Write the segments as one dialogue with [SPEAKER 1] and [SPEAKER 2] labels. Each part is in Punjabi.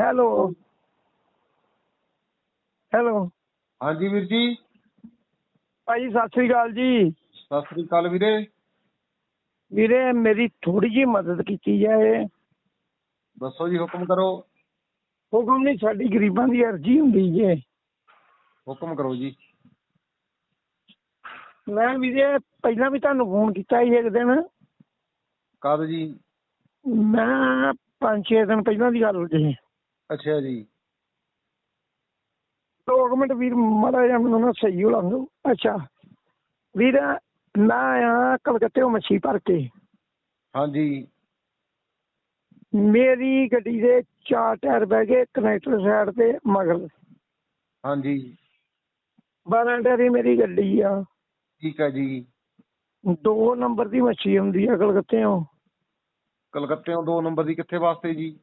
[SPEAKER 1] ਹੈਲੋ ਹੈਲੋ
[SPEAKER 2] ਹਾਂਜੀ ਵੀਰ ਜੀ।
[SPEAKER 1] ਭਾਈ ਸਤਿ ਸ੍ਰੀ ਅਕਾਲ ਜੀ।
[SPEAKER 2] ਸਤਿ ਸ੍ਰੀ ਅਕਾਲ ਵੀਰੇ।
[SPEAKER 1] ਵੀਰੇ ਮੇਰੀ ਥੋੜੀ ਜਿਹੀ ਮਦਦ ਕੀਤੀ ਜਾਏ।
[SPEAKER 2] ਦੱਸੋ ਜੀ ਹੁਕਮ ਕਰੋ।
[SPEAKER 1] ਹੁਕਮ ਨਹੀਂ ਸਾਡੀ ਗਰੀਬਾਂ ਦੀ ਅਰਜ਼ੀ ਹੁੰਦੀ ਜੇ।
[SPEAKER 2] ਹੁਕਮ ਕਰੋ ਜੀ।
[SPEAKER 1] ਮੈਂ ਵੀਰੇ ਪਹਿਲਾਂ ਵੀ ਤੁਹਾਨੂੰ ਫੋਨ ਕੀਤਾ ਸੀ ਇੱਕ ਦਿਨ।
[SPEAKER 2] ਕਦ ਜੀ?
[SPEAKER 1] ਮੈਂ ਪੰਜ ਛੇ ਦਿਨ ਪਹਿਲਾਂ ਦੀ ਗੱਲ ਹੋ ਜੇ।
[SPEAKER 2] ਅੱਛਾ ਜੀ।
[SPEAKER 1] ਦੋ ਕੁ ਮਿੰਟ ਵੀਰ ਮਾੜਾ ਜਿਹਾ ਮੈਨੂੰ ਨਾ ਸਹੀ ਹੋ ਲੰਘੋ ਅੱਛਾ। ਵੀਰ ਮੈਂ ਆਇਆ ਕਲਕੱਤੇ ਮੱਛੀ ਭਰ ਕੇ।
[SPEAKER 2] ਹਾਂਜੀ।
[SPEAKER 1] ਮੇਰੀ ਗੱਡੀ ਦੇ ਚਾਰ ਟਾਇਰ ਬਹਿ ਗਏ ਕਨੈਕਟਰ ਸਾਈਡ ਤੇ ਮਗਰ।
[SPEAKER 2] ਹਾਂਜੀ।
[SPEAKER 1] 12 ਟਾਇਰੀ ਮੇਰੀ ਗੱਡੀ ਆ।
[SPEAKER 2] ਠੀਕ ਹੈ ਜੀ।
[SPEAKER 1] ਦੋ ਨੰਬਰ ਦੀ ਮੱਛੀ ਹੁੰਦੀ ਆ ਕਲਕੱਤੇੋਂ
[SPEAKER 2] ਕਲਕੱਤੇੋਂ ਦੋ ਨੰਬਰ ਦੀ ਕਿੱਥੇ ਵਾਸਤੇ ਜੀ?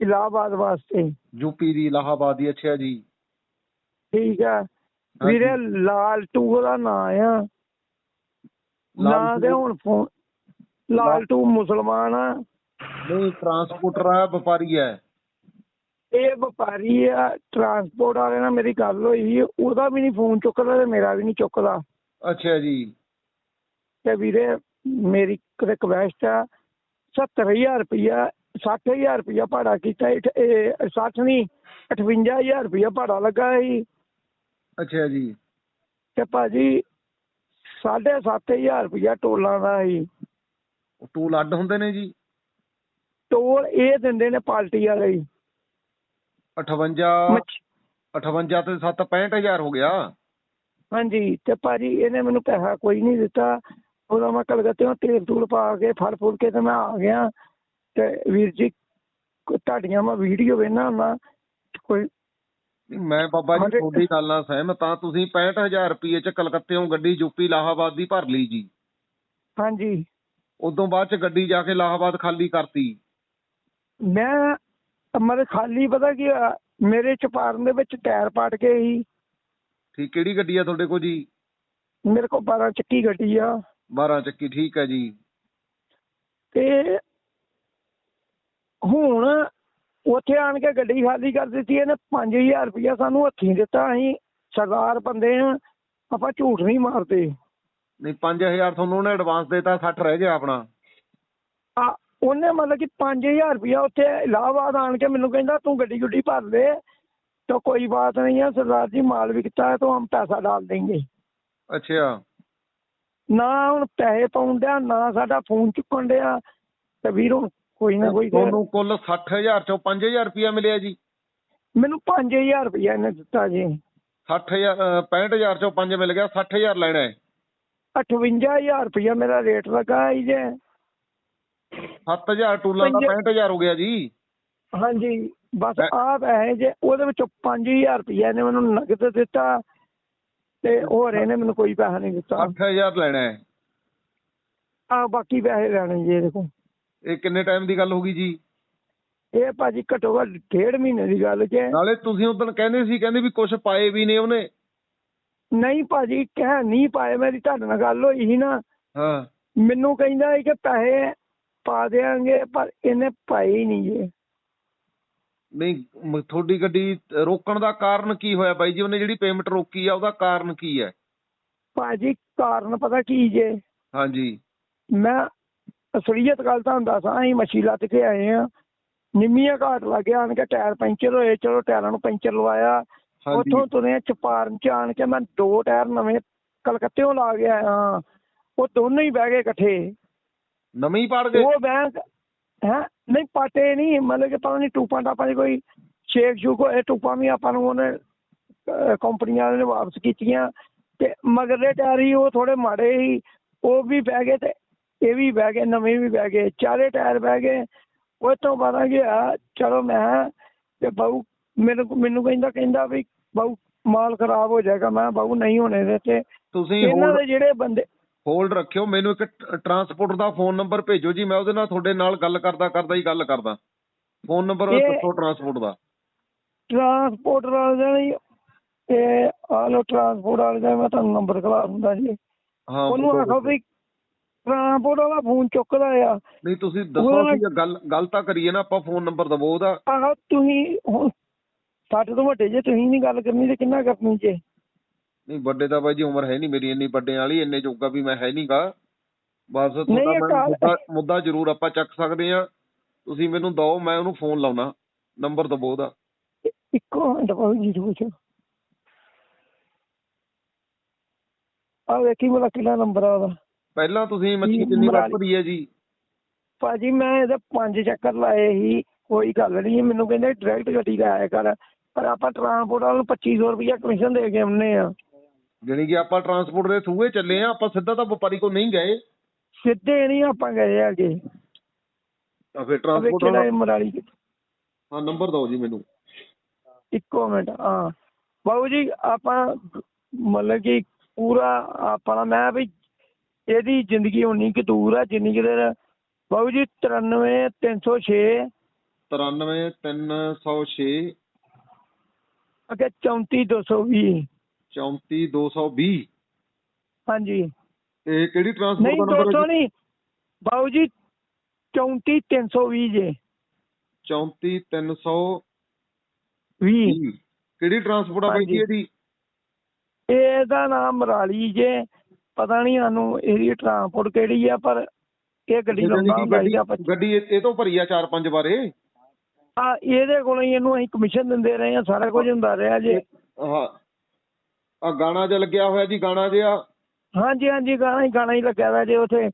[SPEAKER 1] ਇਲਾਹਾਬਾਦ ਵਾਸਤੇ।
[SPEAKER 2] ਯੂਪੀ ਦੀ ਇਲਾਹਾਬਾਦ ਦੀ ਅੱਛਾ ਜੀ।
[SPEAKER 1] ਠੀਕ ਆ। ਵੀਰੇ ਲਾਲ ਟੂ ਦਾ ਨਾਂ ਆ। ਨਾਂ
[SPEAKER 2] ਟੂ-
[SPEAKER 1] ਹੁਣ ਫੋਨ ਲਾਲ ਟੂ ਮੁਸਲਮਾਨ ਆ।
[SPEAKER 2] ਨਹੀਂ ਟਰਾਂਸਪੋਰਟਰ ਆ ਵਪਾਰੀ ਹੈ
[SPEAKER 1] ਇਹ ਵਪਾਰੀ ਆ ਟਰਾਂਸਪੋਰਟ ਵਾਲੇ ਨਾਲ ਮੇਰੀ ਗੱਲ ਹੋਈ ਉਹਦਾ ਵੀ ਨਹੀਂ ਫੋਨ ਚੁੱਕਦਾ ਤੇ ਮੇਰਾ ਵੀ ਨਹੀਂ ਚੁੱਕਦਾ।
[SPEAKER 2] ਅੱਛਾ ਜੀ।
[SPEAKER 1] ਤੇ ਵੀਰੇ ਮੇਰੀ ਰਿਕਵੈਸਟ ਆ 70000 ਰੁਪਇਆ 60000 ਰੁਪਇਆ ਭਾੜਾ ਕੀਤਾ ਇਹ- ਇਹ 60 ਨਹੀਂ 58000 ਰੁਪਇਆ ਭਾੜਾ ਲੱਗਾ ਸੀ।
[SPEAKER 2] ਅੱਛਾ ਜੀ।
[SPEAKER 1] ਤੇ ਭਾਜੀ 7500 ਰੁਪਇਆ ਟੋਲਾਂ ਦਾ ਸੀ।
[SPEAKER 2] ਉਹ ਟੂਲ ਅੱਡ ਹੁੰਦੇ ਨੇ ਜੀ?
[SPEAKER 1] ਟੋਲ ਇਹ ਦਿੰਦੇ ਨੇ ਪਾਰਟੀ ਵਾਲੇ ਹੀ।
[SPEAKER 2] 58
[SPEAKER 1] ਮੱਛ-
[SPEAKER 2] 58 ਤੇ 7 65000 ਹੋ ਗਿਆ?
[SPEAKER 1] ਹਾਂਜੀ ਤੇ ਭਾਜੀ ਇਹਨੇ ਮੈਨੂੰ ਪੈਸਾ ਕੋਈ ਨਹੀਂ ਦਿੱਤਾ। ਉਹਦਾ ਮੈਂ ਕਲਕੱਤੇੋਂ ਤੇਲ ਤੂਲ ਪਾ ਕੇ ਫੜ ਫੁੜ ਕੇ ਤੇ ਮੈਂ ਆ ਗਿਆ। ਤੇ ਵੀਰ ਜੀ ਕੋ- ਤੁਹਾਡੀਆਂ ਮੈਂ ਵੀਡੀਓ ਵੇਖਣਾ ਹੁੰਦਾ ਕੋਈ
[SPEAKER 2] ਮੈਂ ਬਾਬਾ ਜੀ। ਤੁਹਾਡੀ ਗੱਲ ਨਾਲ ਸਹਿਮਤ ਹਾਂ। ਤੁਸੀਂ 65000 ਰੁਪਏ ਚ ਕਲਕੱਤੇੋਂ ਗੱਡੀ ਯੂਪੀ ਇਲਾਹਾਬਾਦ ਦੀ ਭਰ ਲਈ ਜੀ।
[SPEAKER 1] ਹਾਂਜੀ।
[SPEAKER 2] ਉਦੋਂ ਬਾਅਦ ਚ ਗੱਡੀ ਜਾ ਕੇ ਇਲਾਹਾਬਾਦ ਖਾਲੀ ਕਰਤੀ।
[SPEAKER 1] ਮੈਂ ਮਰੇ ਖਾਲੀ ਪਤਾ ਕੀ ਹੋਇਆ ਮੇਰੇ ਚਪਾਰਨ ਦੇ ਵਿੱਚ ਟਾਇਰ ਪਟ ਗਏ ਸੀ।
[SPEAKER 2] ਠੀਕ ਕਿਹੜੀ ਗੱਡੀ ਆ ਤੁਹਾਡੇ ਕੋਲ ਜੀ?
[SPEAKER 1] ਮੇਰੇ ਕੋਲ 12 ਚੱਕੀ ਗੱਡੀ ਆ।
[SPEAKER 2] 12 ਚੱਕੀ ਠੀਕ ਹੈ ਜੀ।
[SPEAKER 1] ਤੇ ਹੁਣ ਉੱਥੇ ਆਣ ਕੇ ਗੱਡੀ ਖਾਲੀ ਕਰ ਦਿੱਤੀ ਇਹਨੇ 5000 ਰੁਪਇਆ ਸਾਨੂੰ ਹੱਥੀਂ ਦਿੱਤਾ ਅਸੀਂ ਸਰਦਾਰ ਬੰਦੇ ਆ ਆਪਾਂ ਝੂਠ ਨਹੀਂ ਮਾਰਦੇ।
[SPEAKER 2] ਨਹੀਂ 5000 ਤੁਹਾਨੂੰ ਉਹਨੇ ਐਡਵਾਂਸ ਦੇਤਾ 60 ਰਹਿ ਗਿਆ ਆਪਣਾ।
[SPEAKER 1] ਆ ਉਹਨੇ ਮਤਲਬ ਕਿ 5000 ਰੁਪਇਆ ਉੱਥੇ ਇਲਾਹਾਬਾਦ ਆਣ ਕੇ ਮੈਨੂੰ ਕਹਿੰਦਾ ਤੂੰ ਗੱਡੀ ਗੁੱਡੀ ਭਰ ਲੈ ਤਾਂ ਕੋਈ ਬਾਤ ਨਹੀਂ ਹੈ ਸਰਦਾਰ ਜੀ ਮਾਲ ਵੀ ਕੀਤਾ ਤਾਂ ਹਮ ਪੈਸਾ ਡਾਲ ਦੇਂਗੇ।
[SPEAKER 2] ਅੱਛਾ।
[SPEAKER 1] ਨਾ ਹੁਣ ਪੈਸੇ ਪਾਉਣ ਡਿਆ ਨਾ ਸਾਡਾ ਫੋਨ ਚੁੱਕਣ ਡਿਆ ਤੇ ਵੀਰੋ ਕੋਈ ਨਾ ਕੋਈ
[SPEAKER 2] ਤੁਹਾਨੂੰ ਕੁੱਲ 60000 ਚੋਂ 5000 ਰੁਪਇਆ ਮਿਲਿਆ ਜੀ।
[SPEAKER 1] ਮੈਨੂੰ 5000 ਰੁਪਇਆ ਇਹਨੇ ਦਿੱਤਾ ਜੀ।
[SPEAKER 2] 60000 ਅਹ 65000 ਚੋਂ 5 ਮਿਲ ਗਿਆ 60000 ਲੈਣਾ ਹੈ।
[SPEAKER 1] 58000 ਰੁਪਇਆ ਮੇਰਾ ਰੇਟ ਲੱਗਾ ਹੈ ਜੀ।
[SPEAKER 2] 7000 ਟੂਲਾਂ ਦਾ
[SPEAKER 1] ਪੰਜ-
[SPEAKER 2] 65000 ਹੋ ਗਿਆ ਜੀ।
[SPEAKER 1] ਹਾਂਜੀ ਬਸ ਆ ਪੈਸੇ ਜੇ ਉਹਦੇ ਵਿੱਚੋਂ 5000 ਰੁਪਇਆ ਇਹਨੇ ਮੈਨੂੰ ਨਗਦ ਦਿੱਤਾ ਤੇ ਹੋਰ ਇਹਨੇ ਮੈਨੂੰ ਕੋਈ ਪੈਸਾ ਨਹੀਂ ਦਿੱਤਾ।
[SPEAKER 2] 60000 ਲੈਣਾ ਹੈ।
[SPEAKER 1] ਆ ਬਾਕੀ ਪੈਸੇ ਲੈਣੇ ਜੀ ਇਹਦੇ ਕੋਲ।
[SPEAKER 2] ਇਹ ਕਿੰਨੇ ਟਾਈਮ ਦੀ ਗੱਲ ਹੋ ਗਈ ਜੀ?
[SPEAKER 1] ਇਹ ਭਾਜੀ ਘੱਟੋ ਘੱਟ ਡੇਢ ਮਹੀਨੇ ਦੀ ਗੱਲ ਜੇ।
[SPEAKER 2] ਨਾਲੇ ਤੁਸੀਂ ਉਦੋਂ ਕਹਿੰਦੇ ਸੀ ਕਹਿੰਦੇ ਵੀ ਕੁਝ ਪਾਏ ਵੀ ਨੇ ਉਹਨੇ।
[SPEAKER 1] ਨਹੀਂ ਭਾਜੀ ਕਹਿ ਨਹੀਂ ਪਾਏ ਮੇਰੀ ਤੁਹਾਡੇ ਨਾਲ ਗੱਲ ਹੋਈ ਸੀ ਨਾ।
[SPEAKER 2] ਹਾਂ।
[SPEAKER 1] ਮੈਨੂੰ ਕਹਿੰਦਾ ਸੀ ਕਿ ਪੈਸੇ ਪਾ ਦੇਾਂਗੇ ਪਰ ਇਹਨੇ ਪਾਏ ਹੀ ਨਹੀਂ ਜੀ।
[SPEAKER 2] ਨਹੀਂ ਮ- ਤੁਹਾਡੀ ਗੱਡੀ ਰੋਕਣ ਦਾ ਕਾਰਨ ਕੀ ਹੋਇਆ ਬਾਈ ਜੀ? ਉਹਨੇ ਜਿਹੜੀ ਪੇਮੈਂਟ ਰੋਕੀ ਆ ਉਹਦਾ ਕਾਰਨ ਕੀ ਹੈ?
[SPEAKER 1] ਭਾਜੀ ਕਾਰਨ ਪਤਾ ਕੀ ਜੇ?
[SPEAKER 2] ਹਾਂਜੀ।
[SPEAKER 1] ਮੈਂ ਅਸਲੀਅਤ ਗੱਲ ਤਾਂ ਦੱਸਾਂ ਅਸੀਂ ਮੱਛੀ ਲੱਤ ਕੇ ਆਏ ਆ। ਨਿੰਮੀਆਂ ਘਾਟ ਲੱਗੇ ਆਣ ਕੇ ਟਾਇਰ ਪੈਂਚਰ ਹੋਏ ਚਲੋ ਟਾਇਰਾਂ ਨੂੰ ਪੈਂਚਰ ਲਵਾਇਆ। ਉੱਥੋਂ ਤੁਰੇ ਚਪਾਰਨ ਚ ਆਣ ਕੇ ਮੈਂ ਦੋ ਟਾਇਰ ਨਵੇਂ ਕਲਕੱਤੇੋਂ ਲਾ ਕੇ ਆਇਆ ਉਹ ਦੋਨੋਂ ਹੀ ਬਹਿ ਗਏ ਇਕੱਠੇ।
[SPEAKER 2] ਨਵੇਂ ਹੀ ਪੜ ਗਏ?
[SPEAKER 1] ਉਹ ਬੈਂਕ ਹੈ? ਨਹੀਂ ਪਾਟੇ ਨਹੀਂ ਮਤਲਬ ਕਿ ਪਤਾ ਨਹੀਂ ਟੂਪਾਂ ਟਾਪਾਂ ਦੀ ਕੋਈ ਸ਼ੇਕ ਸ਼ੂਕ ਹੋਏ ਟੂਪਾਂ ਵੀ ਆਪਾਂ ਨੂੰ ਉਹਨੇ ਅਹ ਕੰਪਨੀ ਵਾਲਿਆਂ ਨੇ ਵਾਪਸ ਕੀਤੀਆਂ। ਤੇ ਮਗਰਲੇ ਟਾਇਰ ਹੀ ਉਹ ਥੋੜੇ ਮਾੜੇ ਸੀ ਉਹ ਵੀ ਬਹਿ ਗਏ ਤੇ ਇਹ ਵੀ ਬਹਿ ਗਏ ਨਵੇਂ ਵੀ ਬਹਿ ਗਏ ਚਾਰੇ ਟਾਇਰ ਬਹਿ ਗਏ। ਉਹ ਤੋਂ ਬਾਅਦ ਗਿਆ ਚਲੋ ਮੈਂ ਤੇ ਬਾਊ ਮੈਨੂੰ ਮੈਨੂੰ ਕਹਿੰਦਾ ਕਹਿੰਦਾ ਵੀ ਬਾਊ ਮਾਲ ਖਰਾਬ ਹੋ ਜਾਏਗਾ। ਮੈਂ ਬਾਊ ਨਹੀਂ ਹੋਣੇ ਦੇ ਤੇ
[SPEAKER 2] ਤੁਸੀਂ
[SPEAKER 1] ਇਹਨਾਂ ਦੇ ਜਿਹੜੇ ਬੰਦੇ
[SPEAKER 2] ਹੋਲਡ ਰੱਖਿਓ ਮੈਨੂੰ ਇੱਕ ਟਰਾਂਸਪੋਰਟ ਦਾ ਫੋਨ ਨੰਬਰ ਭੇਜੋ ਜੀ ਮੈਂ ਉਹਦੇ ਨਾਲ ਤੁਹਾਡੇ ਨਾਲ ਗੱਲ ਕਰਦਾ ਕਰਦਾ ਹੀ ਗੱਲ ਕਰਦਾ। ਫੋਨ ਨੰਬਰ ਦੱਸੋ ਟਰਾਂਸਪੋਰਟ ਦਾ।
[SPEAKER 1] ਟਰਾਂਸਪੋਰਟ ਵਾਲੇ ਦਾ ਨਹੀਂ ਇਹ ਆ ਲੋ ਟਰਾਂਸਪੋਰਟ ਵਾਲੇ ਦਾ ਮੈਂ ਤੁਹਾਨੂੰ ਨੰਬਰ ਖਲਾ ਦਿੰਦਾ ਜੀ।
[SPEAKER 2] ਹਾਂ
[SPEAKER 1] ਉਹਨੂੰ। ਆਖੋ ਵੀ ਟਰਾਂਸਪੋਰਟ ਵਾਲਾ ਫੋਨ ਚੁੱਕਦਾ ਆ।
[SPEAKER 2] ਨਹੀਂ ਤੁਸੀਂ ਦੱਸੋ
[SPEAKER 1] ਉਹ-
[SPEAKER 2] ਅਸੀਂ ਗੱਲ ਗੱਲ ਤਾਂ ਕਰੀਏ ਨਾ ਆਪਾਂ ਫੋਨ ਨੰਬਰ ਦਵੋ ਉਹਦਾ।
[SPEAKER 1] ਆਹੋ ਤੁਸੀਂ ਹੁਣ ਸਾਡੇ ਤੋਂ ਵੱਡੇ ਜੇ ਤੁਸੀਂ ਨਹੀਂ ਗੱਲ ਕਰਨੀ ਤੇ ਕਿੰਨਾ ਕਰਨੀ ਜੇ?
[SPEAKER 2] ਨਹੀਂ ਵੱਡੇ ਤਾਂ ਬਾਈ ਜੀ ਉਮਰ ਹੈ ਨਹੀਂ ਮੇਰੀ ਇੰਨੀ ਵੱਡੇ ਵਾਲੀ ਇੰਨੇ ਜੋਗਾ ਵੀ ਮੈਂ ਹੈ ਨਹੀਂਗਾ। ਬਸ ਤੁਹਾਡਾ
[SPEAKER 1] ਇਹ
[SPEAKER 2] ਮੈਂ
[SPEAKER 1] ਘਰ-
[SPEAKER 2] ਮੁੱਦਾ ਮੁੱਦਾ ਜ਼ਰੂਰ ਆਪਾਂ ਚੱਕ ਸਕਦੇ ਆ ਤੁਸੀਂ ਮੈਨੂੰ ਦਿਓ ਮੈਂ ਉਹਨੂੰ ਫੋਨ ਲਾਉਣਾ। ਨੰਬਰ ਦਵੋ ਉਹਦਾ।
[SPEAKER 1] ਇੱਕੋ ਮਿੰਟ ਬਾਬੂ ਜੀ ਰੁਕੋ ਆ ਵੇਖੀ ਮੇਰਾ ਕਿਹੜਾ ਨੰਬਰ ਆ ਉਹਦਾ।
[SPEAKER 2] ਪਹਿਲਾਂ ਤੁਸੀਂ ਮੱਛੀ ਕਿੰਨੀ। ਵਾਪਰੀ ਹੈ ਜੀ?
[SPEAKER 1] ਭਾਜੀ ਮੈਂ ਇਹਦੇ ਪੰਜ ਚੱਕਰ ਲਾਏ ਸੀ ਕੋਈ ਗੱਲ ਨਹੀਂ। ਮੈਨੂੰ ਕਹਿੰਦੇ ਡਾਇਰੈਕਟ ਗੱਡੀ ਦਾ ਆਇਆ ਕਰ। ਪਰ ਆਪਾਂ ਟਰਾਂਸਪੋਰਟ ਵਾਲੇ ਨੂੰ 2500 ਰੁਪਇਆ ਕਮਿਸ਼ਨ ਦੇ ਕੇ ਆਉਨੇ ਆ
[SPEAKER 2] ਜਾਣੀ ਕਿ ਆਪਾਂ ਟਰਾਂਸਪੋਰਟ ਦੇ ਥਰੂਏ ਚੱਲੇ ਆ ਆਪਾਂ ਸਿੱਧਾ ਤਾਂ ਵਪਾਰੀ ਕੋਲ ਨਹੀਂ ਗਏ।
[SPEAKER 1] ਸਿੱਧੇ ਨਹੀਂ ਆਪਾਂ ਗਏ ਹੈਗੇ।
[SPEAKER 2] ਤਾਂ ਫਿਰ ਟਰਾਂਸਪੋਰਟ ਵਾਲਾ
[SPEAKER 1] ਮਰਾਲੀ
[SPEAKER 2] ਹਾਂ ਨੰਬਰ ਦਿਓ ਜੀ ਮੈਨੂੰ।
[SPEAKER 1] ਇੱਕੋ ਮਿੰਟ ਹਾਂ। ਬਾਬੂ ਜੀ ਆਪਾਂ ਮਤਲਬ ਕਿ ਪੂਰਾ ਆਪਣਾ ਮੈਂ ਵੀ ਇਹਦੀ ਜ਼ਿੰਦਗੀ ਉਨੀ ਕੁ ਦੂਰ ਆ ਜਿੰਨੀ ਕਿ ਦੇਰ ਬਾਬੂ ਜੀ 93 306
[SPEAKER 2] 93306
[SPEAKER 1] ਅੱਗੇ 34 220
[SPEAKER 2] 34220
[SPEAKER 1] ਹਾਂਜੀ।
[SPEAKER 2] ਇਹ ਕਿਹੜੀ ਟਰਾਂਸਪੋਰਟ ਦਾ ਨੰਬਰ
[SPEAKER 1] 200
[SPEAKER 2] ਹੈ
[SPEAKER 1] ਨਹੀਂ। ਬਾਬੂ ਜੀ 34 320 ਜੇ।
[SPEAKER 2] 34320
[SPEAKER 1] 20
[SPEAKER 2] ਕਿਹੜੀ ਟਰਾਂਸਪੋਰਟ ਆ ਬਾਈ। ਇਹਦੀ?
[SPEAKER 1] ਇਹਦਾ ਨਾਮ ਮਰਾਲੀ ਜੇ। ਪਤਾ ਨਹੀਂ ਸਾਨੂੰ ਇਹਦੀ ਟਰਾਂਸਪੋਰਟ ਕਿਹੜੀ ਆ ਪਰ ਇਹ ਗੱਡੀ ਲਾਉਂਦਾ
[SPEAKER 2] ਕਿ
[SPEAKER 1] ਹੁੰਦਾ
[SPEAKER 2] ਗੱਡੀ ਇਹ ਇਹ ਤੋਂ ਭਰੀ ਆ ਚਾਰ ਪੰਜ ਵਾਰੇ
[SPEAKER 1] ਆ ਇਹਦੇ ਕੋਲੋਂ ਹੀ ਇਹਨੂੰ ਅਸੀਂ ਕਮਿਸ਼ਨ ਦਿੰਦੇ ਰਹੇ ਆ ਸਾਰਾ ਕੁਝ ਹੁੰਦਾ ਰਿਹਾ ਜੇ।
[SPEAKER 2] ਹਾਂ। ਆ ਗਾਣਾ ਜਿਹਾ ਲੱਗਿਆ ਹੋਇਆ ਜੀ ਗਾਣਾ ਜਿਹਾ?
[SPEAKER 1] ਹਾਂਜੀ ਹਾਂਜੀ ਗਾਣਾ ਹੀ ਗਾਣਾ ਹੀ ਲੱਗਿਆ ਦਾ ਜੇ ਉਥੇ।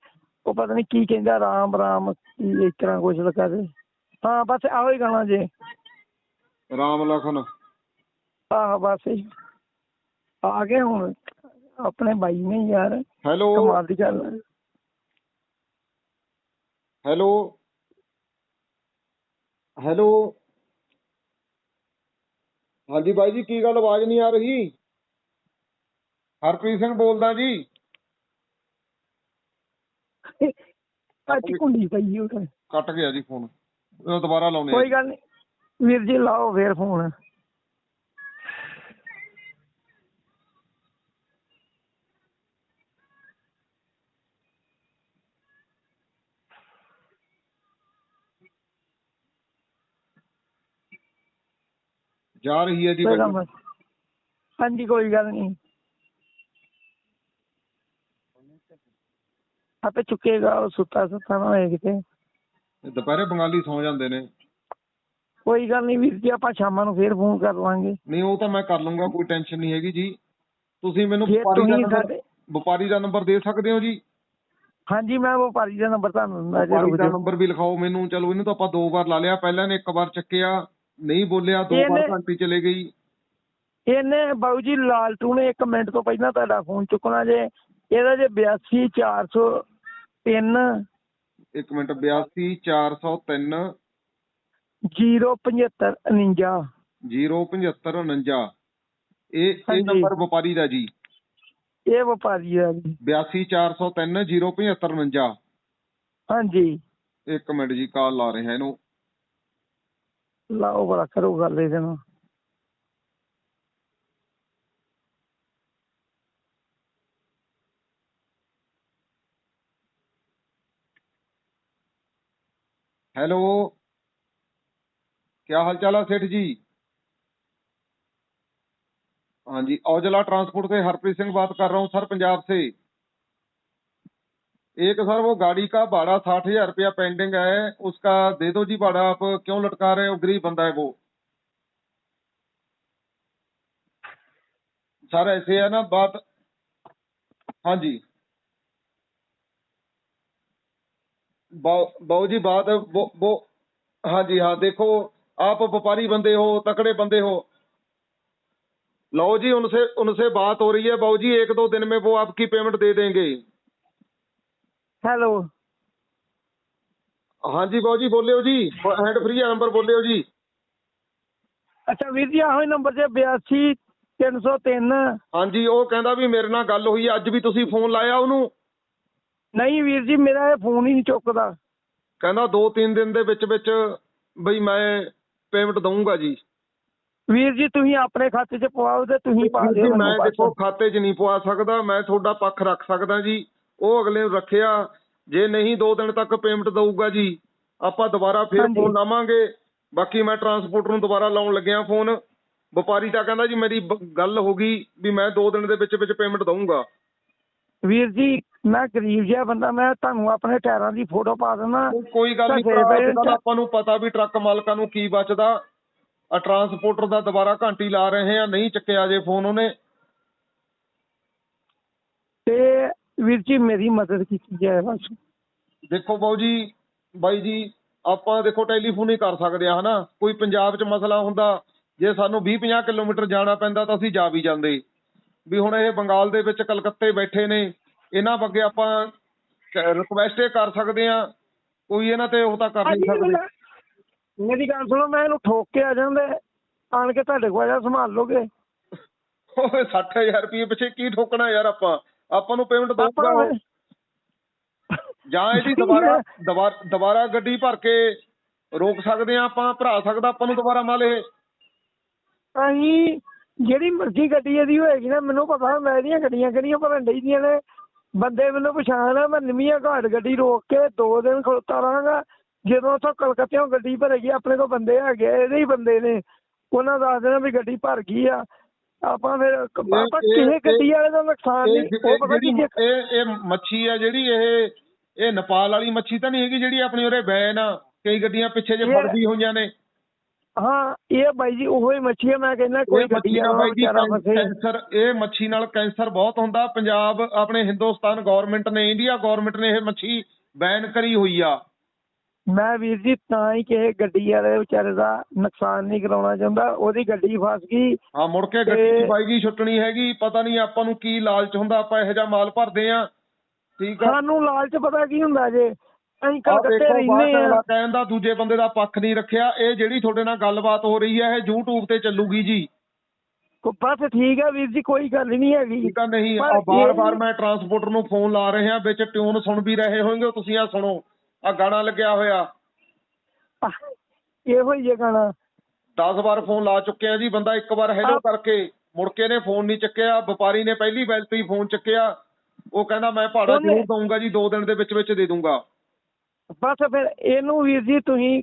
[SPEAKER 1] ਉਹ ਪਤਾ ਨਹੀਂ ਕੀ ਕਹਿੰਦਾ ਰਾਮ ਰਾਮ ਕੀ ਇਸ ਤਰ੍ਹਾਂ ਕੁਝ ਲੱਗਾ ਜੇ। ਹਾਂ ਬਸ ਆਹੋ ਹੀ ਗਾਣਾ ਜੇ।
[SPEAKER 2] ਰਾਮ ਲਖਨ।
[SPEAKER 1] ਆਹ ਬਸ ਇਹੀ। ਆ ਗਏ ਹੁਣ। ਆਪਣੇ ਬਾਈ ਨੇ ਯਾਰ
[SPEAKER 2] ਹੈਲੋ।
[SPEAKER 1] ਕਮਾਲ ਦੀ ਗੱਲ ਹੈ
[SPEAKER 2] ਹੈਲੋ। ਹੈਲੋ। ਹਾਂਜੀ ਬਾਈ ਜੀ ਕੀ ਗੱਲ ਆਵਾਜ਼ ਨਹੀਂ ਆ ਰਹੀ? ਹਰਪ੍ਰੀਤ ਸਿੰਘ ਬੋਲਦਾ ਜੀ।
[SPEAKER 1] ਅੱਜ ਕੁੰਡੀ ਪਈ ਉਹ
[SPEAKER 2] ਕੱਟ ਗਿਆ ਜੀ ਫੋਨ। ਦੁਬਾਰਾ ਲਾਉਣੇ
[SPEAKER 1] ਕੋਈ ਗੱਲ ਨਹੀਂ ਵੀਰ ਜੀ ਲਾਓ ਫੇਰ ਫੋਨ।
[SPEAKER 2] ਜਾ ਰਹੀ ਹੈ ਜੀ
[SPEAKER 1] ਕੋਈ ਗੱਲ। ਹਾਂਜੀ ਕੋਈ ਗੱਲ ਨਹੀਂ। ਆਪੇ ਚੁੱਕੇਗਾ ਉਹ ਸੁੱਤਾ ਸੁੱਤਾ ਨਾ ਹੋਏ ਕਿਤੇ।
[SPEAKER 2] ਦੁਪਹਿਰੇ ਬੰਗਾਲੀ ਸੌ ਜਾਂਦੇ ਨੇ।
[SPEAKER 1] ਕੋਈ ਗੱਲ ਨਹੀਂ ਵੀਰ ਜੀ ਆਪਾਂ ਸ਼ਾਮਾਂ ਨੂੰ ਫੇਰ ਫੋਨ ਕਰ ਲਾਂਗੇ
[SPEAKER 2] ਨਹੀਂ ਉਹ ਤਾਂ ਮੈਂ ਕਰ ਲੂੰਗਾ ਕੋਈ ਟੈਨਸ਼ਨ ਨਹੀਂ ਹੈਗੀ ਜੀ। ਤੁਸੀਂ ਮੈਨੂੰ
[SPEAKER 1] ਜੇ
[SPEAKER 2] ਵਪਾਰੀ ਦਾ
[SPEAKER 1] ਤੁਸੀਂ
[SPEAKER 2] ਨੰਬਰ
[SPEAKER 1] ਸਾਡੇ
[SPEAKER 2] ਵਪਾਰੀ ਦਾ ਨੰਬਰ ਦੇ ਸਕਦੇ ਹੋ ਜੀ?
[SPEAKER 1] ਹਾਂਜੀ ਮੈਂ ਵਪਾਰੀ ਦਾ ਨੰਬਰ ਤੁਹਾਨੂੰ ਦਿੰਦਾ ਜੀ
[SPEAKER 2] ਵਪਾਰੀ
[SPEAKER 1] ਰੁਕ
[SPEAKER 2] ਦਾ
[SPEAKER 1] ਜਾਓ
[SPEAKER 2] ਨੰਬਰ ਵੀ ਲਿਖਾਓ ਮੈਨੂੰ। ਚਲੋ ਇਹਨੂੰ ਤਾਂ ਆਪਾਂ ਦੋ ਵਾਰ ਲਾ ਲਿਆ। ਪਹਿਲਾਂ ਨੇ ਇੱਕ ਵਾਰ ਚੱਕਿਆ। ਨਹੀਂ ਬੋਲਿਆ ਦੋ ਵਾਰ
[SPEAKER 1] ਇਹਨੇ-
[SPEAKER 2] ਘੰਟੀ ਚਲੇ ਗਈ।
[SPEAKER 1] ਇਹਨੇ ਬਾਊ ਜੀ ਲਾਲਟੂ ਨੇ 1 ਮਿੰਟ ਤੋਂ ਪਹਿਲਾਂ ਤੁਹਾਡਾ ਫੋਨ ਚੁੱਕਣਾ ਜੇ। ਇਹਦਾ ਜੇ 82403
[SPEAKER 2] ਇੱਕ ਮਿੰਟ 82 403
[SPEAKER 1] 07549
[SPEAKER 2] 07549 ਇਹ ਇਹ
[SPEAKER 1] ਹਾਂਜੀ।
[SPEAKER 2] ਨੰਬਰ ਵਪਾਰੀ ਦਾ ਜੀ।
[SPEAKER 1] ਇਹ ਵਪਾਰੀ ਦਾ ਜੀ।
[SPEAKER 2] 82 403 07549
[SPEAKER 1] ਹਾਂਜੀ।
[SPEAKER 2] ਇੱਕ ਮਿੰਟ ਜੀ ਕਾਲ ਲਾ ਰਿਹਾ ਇਹਨੂੰ।
[SPEAKER 1] लाओ भला करो गल
[SPEAKER 2] हेलो, क्या हाल चाल है सेठ जी? हाँ जी, औजला ट्रांसपोर्ट से हरप्रीत सिंह बात कर रहा हूँ सर, पंजाब से। एक सर, वो गाड़ी का भाड़ा साठ हज़ार रुपया पेंडिंग है। उसका दे दो जी भाड़ा, आप क्यों लटका रहे हो? गरीब बंदा है वो। सर, ऐसे है ना, बात हाँ जी। बाऊ जी, बात वो वो हाँ जी हाँ देखो, आप व्यापारी बंदे हो, तकड़े बंदे हो। लो जी, उनसे उनसे बात हो रही है। बाऊ जी, एक दो दिन में वो आपकी पेमेंट दे देंगे।
[SPEAKER 1] ਹੈਲੋ।
[SPEAKER 2] ਹਾਂਜੀ ਬਾਊ ਜੀ ਬੋਲਿਓ ਜੀ। ਹੈਂਡ ਫ੍ਰੀ ਆ ਨੰਬਰ ਬੋਲਿਓ ਜੀ।
[SPEAKER 1] ਅੱਛਾ ਵੀਰ ਜੀ ਆਹੋ ਨੰਬਰ ਤੇ 82 303
[SPEAKER 2] ਹਾਂਜੀ ਉਹ ਕਹਿੰਦਾ ਵੀ ਮੇਰੇ ਨਾਲ ਗੱਲ ਹੋਈ ਅੱਜ ਵੀ ਤੁਸੀਂ ਫੋਨ ਲਾਇਆ ਉਹਨੂੰ?
[SPEAKER 1] ਨਹੀਂ ਵੀਰ ਜੀ ਮੇਰਾ ਇਹ ਫੋਨ ਹੀ ਨਹੀਂ ਚੁੱਕਦਾ।
[SPEAKER 2] ਕਹਿੰਦਾ 2-3 ਦਿਨ ਦੇ ਵਿੱਚ ਵਿੱਚ ਬਈ ਮੈਂ ਪੇਮੈਂਟ ਦਊਂਗਾ ਜੀ।
[SPEAKER 1] ਵੀਰ ਜੀ ਤੁਸੀਂ ਆਪਣੇ ਖਾਤੇ 'ਚ ਪਵਾਓ ਤੇ ਤੁਸੀਂ ਪਾ ਦਿਓ
[SPEAKER 2] ਮੈਂ ਦੇਖੋ ਖਾਤੇ 'ਚ ਨਹੀਂ ਪਵਾ ਸਕਦਾ ਮੈਂ ਤੁਹਾਡਾ ਪੱਖ ਰੱਖ ਸਕਦਾ ਜੀ। ਉਹ ਅਗਲੇ ਨੂੰ ਰੱਖਿਆ ਜੇ ਨਹੀਂ 2 ਦਿਨ ਤੱਕ ਪੇਮੈਂਟ ਦਊਗਾ ਜੀ ਆਪਾਂ ਦੁਬਾਰਾ ਫੇਰ। ਫੋਨ ਲਾਵਾਂਗੇ। ਬਾਕੀ ਮੈਂ ਟਰਾਂਸਪੋਰਟਰ ਨੂੰ ਦੁਬਾਰਾ ਲਾਉਣ ਲੱਗਿਆ ਫੋਨ ਵਪਾਰੀ ਤਾਂ ਕਹਿੰਦਾ ਜੀ ਮੇਰੀ ਗੱਲ ਹੋ ਗਈ ਵੀ ਮੈਂ 2 ਦਿਨ ਦੇ ਵਿੱਚ ਵਿੱਚ ਪੇਮੈਂਟ ਦਊਂਗਾ।
[SPEAKER 1] ਵੀਰ ਜੀ ਮੈਂ ਗਰੀਬ ਜਿਹਾ ਬੰਦਾ ਮੈਂ ਤੁਹਾਨੂੰ ਆਪਣੇ ਟਾਇਰਾਂ ਦੀ ਫੋਟੋ ਪਾ ਦਿੰਦਾ।
[SPEAKER 2] ਕੋਈ ਗੱਲ ਨਹੀਂ ਆਪਾਂ ਨੂੰ ਪਤਾ ਵੀ ਟਰੱਕ ਮਾਲਕਾਂ ਨੂੰ ਕੀ ਬਚਦਾ। ਆ ਟਰਾਂਸਪੋਰਟਰ ਦਾ ਦੁਬਾਰਾ ਘੰਟੀ ਲਾ ਰਹੇ ਆ ਨਹੀਂ ਚੱਕਿਆ ਜੇ ਫੋਨ ਉਹਨੇ।
[SPEAKER 1] ਤੇ ਵੀਰ ਜੀ ਮੇਰੀ ਮਦਦ ਕੀਤੀ ਜਾਏ ਬਸ।
[SPEAKER 2] ਦੇਖੋ ਬਾਊ ਜੀ ਬਾਈ ਜੀ ਆਪਾਂ ਦੇਖੋ ਟੈਲੀਫੋਨ ਹੀ ਕਰ ਸਕਦੇ ਆ ਹਨਾ? ਕੋਈ ਪੰਜਾਬ 'ਚ ਮਸਲਾ ਹੁੰਦਾ ਜੇ ਸਾਨੂੰ 20-50 ਕਿਲੋਮੀਟਰ ਜਾਣਾ ਪੈਂਦਾ ਤਾਂ ਅਸੀਂ ਜਾ ਵੀ ਜਾਂਦੇ। ਵੀ ਹੁਣ ਇਹ ਬੰਗਾਲ ਦੇ ਵਿੱਚ ਕਲਕੱਤੇ ਬੈਠੇ ਨੇ ਇਹਨਾਂ ਅੱਗੇ ਆਪਾਂ ਰਿਕੁਐਸਟ ਇਹ ਕਰ ਸਕਦੇ ਆ ਕੋਈ ਇਹਨਾਂ ਤੇ ਉਹ ਤਾਂ ਕਰ ਨਹੀਂ ਸਕਦੇ।
[SPEAKER 1] ਮੇਰੀ- ਮੇਰੀ ਗੱਲ ਸੁਣੋ ਮੈਂ ਇਹਨੂੰ ਠੋਕ ਕੇ ਆ ਜਾਂਦੇ ਆਣ ਕੇ ਤੁਹਾਡੇ ਕੋਲ ਆ ਜਾ ਸੰਭਾਲ ਲੋਗੇ।
[SPEAKER 2] ਓਏ 60000 ਰੁਪਏ ਪਿੱਛੇ ਕੀ ਠੋਕਣਾ ਯਾਰ ਆਪਾਂ? ਆਪਾਂ ਨੂੰ ਪੇਮੈਂਟ ਦਊਗਾ ਉਹ। ਜਾਂ ਇਹਦੀ ਦੁਬਾਰਾ ਦੁਬਾਰਾ ਦੁਬਾਰਾ ਗੱਡੀ ਭਰ ਕੇ ਰੋਕ ਸਕਦੇ ਆ ਆਪਾਂ ਭਰਾ ਸਕਦਾ ਆਪਾਂ ਨੂੰ ਦੁਬਾਰਾ ਮਾਲ ਇਹ।
[SPEAKER 1] ਅਸੀਂ ਜਿਹੜੀ ਮਰਜ਼ੀ ਗੱਡੀ ਇਹਦੀ ਹੋਏਗੀ ਨਾ ਮੈਨੂੰ ਪਤਾ ਮੈਂ ਇਹਦੀਆਂ ਗੱਡੀਆਂ ਕਿਹੜੀਆਂ ਭਰਨ ਡਈਆਂ ਨੇ। ਬੰਦੇ ਮੈਨੂੰ ਪਛਾਣ ਆ ਮੈਂ ਨਿਮੀਆਂ ਘਾਟ ਗੱਡੀ ਰੋਕ ਕੇ ਦੋ ਦਿਨ ਖਲੋਤਾ ਰਹਾਂਗਾ। ਜਦੋਂ ਉੱਥੋਂ ਕਲਕੱਤੇੋਂ ਗੱਡੀ ਭਰੇਗੀ ਆਪਣੇ ਕੋਲ ਬੰਦੇ ਹੈਗੇ ਇਹਦੇ ਹੀ ਬੰਦੇ ਨੇ। ਉਹਨਾਂ ਦੱਸ ਦੇਣਾ ਵੀ ਗੱਡੀ ਭਰ ਗਈ ਆ। ਆਪਾਂ ਫਿਰ ਆਪਾਂ ਕਿਸੇ ਗੱਡੀ ਵਾਲੇ ਦਾ ਨੁਕਸਾਨ ਨਹੀਂ ਉਹ ਪਤਾ ਕੀ
[SPEAKER 2] ਇਹ ਇਹ ਮੱਛੀ ਆ ਜਿਹੜੀ ਇਹ ਇਹ ਨੇਪਾਲ ਵਾਲੀ ਮੱਛੀ ਤਾਂ ਨਹੀਂ ਹੈਗੀ ਜਿਹੜੀ ਆਪਣੀ ਉਰੇ ਬੈਨ ਆ ਕਈ ਗੱਡੀਆਂ ਪਿੱਛੇ ਜੇ ਫੜਦੀ ਹੋਈਆਂ ਨੇ।
[SPEAKER 1] ਹਾਂ ਇਹ ਬਾਈ ਜੀ ਉਹੋ ਹੀ ਮੱਛੀ ਆ ਮੈਂ ਕਹਿੰਦਾ ਕੋਈ
[SPEAKER 2] ਇਹ
[SPEAKER 1] ਗੱਡੀ
[SPEAKER 2] ਮੱਛੀ ਨਾਲ
[SPEAKER 1] ਵਾਲਾ
[SPEAKER 2] ਬਾਈ ਜੀ ਕੈਂਸਰ ਇਹ ਮੱਛੀ ਨਾਲ ਕੈਂਸਰ ਬਹੁਤ ਹੁੰਦਾ। ਪੰਜਾਬ ਆਪਣੇ ਹਿੰਦੁਸਤਾਨ ਗਵਰਨਮੈਂਟ ਨੇ ਇੰਡੀਆ ਗਵਰਨਮੈਂਟ ਨੇ ਇਹ ਮੱਛੀ ਬੈਨ ਕਰੀ ਹੋਈ ਆ।
[SPEAKER 1] ਮੈਂ ਵੀਰ ਜੀ ਤਾਂ ਹੀ ਕਿਸੇ ਗੱਡੀ ਵਾਲੇ ਵਿਚਾਰੇ ਦਾ ਨੁਕਸਾਨ ਨਹੀਂ ਕਰਾਉਣਾ ਚਾਹੁੰਦਾ ਉਹਦੀ ਗੱਡੀ ਫਸ ਗਈ
[SPEAKER 2] ਹਾਂ ਮੁੜ ਕੇ ਗੱਡੀ
[SPEAKER 1] ਤੇ-
[SPEAKER 2] ਦੀ ਛੁੱਟਣੀ ਹੈਗੀ ਪਤਾ ਨਹੀਂ ਆਪਾਂ ਨੂੰ ਕੀ ਲਾਲਚ ਹੁੰਦਾ ਆਪਾਂ ਇਹੋ ਜਿਹਾ ਮਾਲ ਭਰਦੇ ਆ ਠੀਕ ਆ।
[SPEAKER 1] ਸਾਨੂੰ ਲਾਲਚ ਪਤਾ ਕੀ ਹੁੰਦਾ ਜੇ? ਅਸੀਂ
[SPEAKER 2] ਆਹ
[SPEAKER 1] ਕਲਕੱਤੇ
[SPEAKER 2] ਦੇਖੋ ਬਾਅਦ
[SPEAKER 1] ਰਹਿੰਦੇ
[SPEAKER 2] ਅਗਲਾ
[SPEAKER 1] ਆ
[SPEAKER 2] ਕਹਿਣ ਦਾ ਦੂਜੇ ਬੰਦੇ ਦਾ ਪੱਖ ਨਹੀਂ ਰੱਖਿਆ ਇਹ ਜਿਹੜੀ ਤੁਹਾਡੇ ਨਾਲ ਗੱਲਬਾਤ ਹੋ ਰਹੀ ਹੈ ਇਹ YouTube ਤੇ ਚੱਲੂਗੀ ਜੀ।
[SPEAKER 1] ਕੋ ਬਸ ਠੀਕ ਹੈ ਵੀਰ ਜੀ ਕੋਈ ਗੱਲ ਨਹੀਂ ਹੈਗੀ।
[SPEAKER 2] ਠੀਕ ਆ ਨਹੀਂ
[SPEAKER 1] ਪਰ
[SPEAKER 2] ਆ ਬਾਰ-ਬਾਰ ਮੈਂ ਟਰਾਂਸਪੋਰਟਰ ਨੂੰ ਫੋਨ ਲਾ ਰਿਹਾ ਵਿੱਚ ਟਿਊਨ ਸੁਣ ਵੀ ਰਹੇ ਹੋਣਗੇ ਤੁਸੀਂ ਆ ਸੁਣੋ। ਆ ਗਾਣਾ ਲੱਗਿਆ ਹੋਇਆ।
[SPEAKER 1] ਇਹੋ ਹੀ ਇਹ ਗਾਣਾ।
[SPEAKER 2] 10 ਵਾਰ ਫੋਨ ਲਾ ਚੁੱਕੇ ਆ ਜੀ ਬੰਦਾ ਇੱਕ ਵਾਰ ਹੈਲੋ। ਕਰਕੇ ਮੁੜ ਕੇ ਨੇ ਫੋਨ ਨਹੀਂ ਚੱਕਿਆ। ਵਪਾਰੀ ਨੇ ਪਹਿਲੀ ਬੈਲ ਤੇ ਹੀ ਫੋਨ ਚੱਕਿਆ। ਉਹ ਕਹਿੰਦਾ ਮੈਂ ਭਾੜਾ ਜ਼ਰੂਰ ਦਊਂਗਾ ਜੀ 2 ਦਿਨ ਦੇ ਵਿੱਚ ਵਿੱਚ ਦੇ ਦੂੰਗਾ
[SPEAKER 1] ਬਸ ਫਿਰ ਇਹਨੂੰ ਵੀਰ ਜੀ ਤੁਸੀਂ